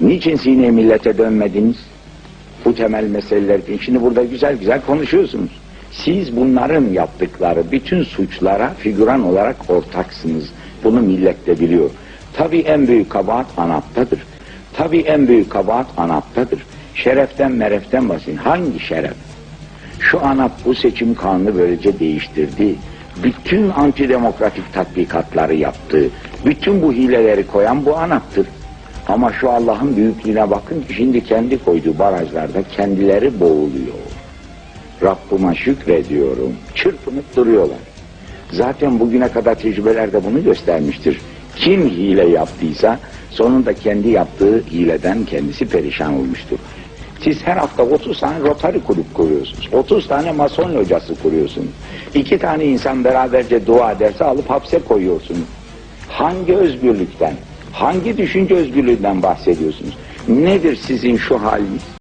Niçin sine millete dönmediniz? Bu temel meseleler için. Şimdi burada güzel güzel konuşuyorsunuz. Siz bunların yaptıkları bütün suçlara figüran olarak ortaksınız. Bunu millet de biliyor. Tabii en büyük kabahat ANAP'tadır. Tabii en büyük kabahat ANAP'tadır. Şereften mereften bahsedin. Hangi şeref? Şu ANAP bu seçim kanunu böylece değiştirdi. Bütün antidemokratik tatbikatları yaptı. Bütün bu hileleri koyan bu ANAP'tır. Ama şu Allah'ın büyüklüğüne bakın ki şimdi kendi koyduğu barajlarda kendileri boğuluyor. Rabbıma şükrediyorum. Çırpınıp duruyorlar. Zaten bugüne kadar tecrübeler de bunu göstermiştir. Kim hile yaptıysa sonunda kendi yaptığı hileden kendisi perişan olmuştur. Siz her hafta 30 tane Rotary kulüp kuruyorsunuz. 30 tane mason hocası kuruyorsunuz. İki tane insan beraberce dua ederse alıp hapse koyuyorsunuz. Hangi özgürlükten, hangi düşünce özgürlüğünden bahsediyorsunuz? Nedir sizin şu haliniz?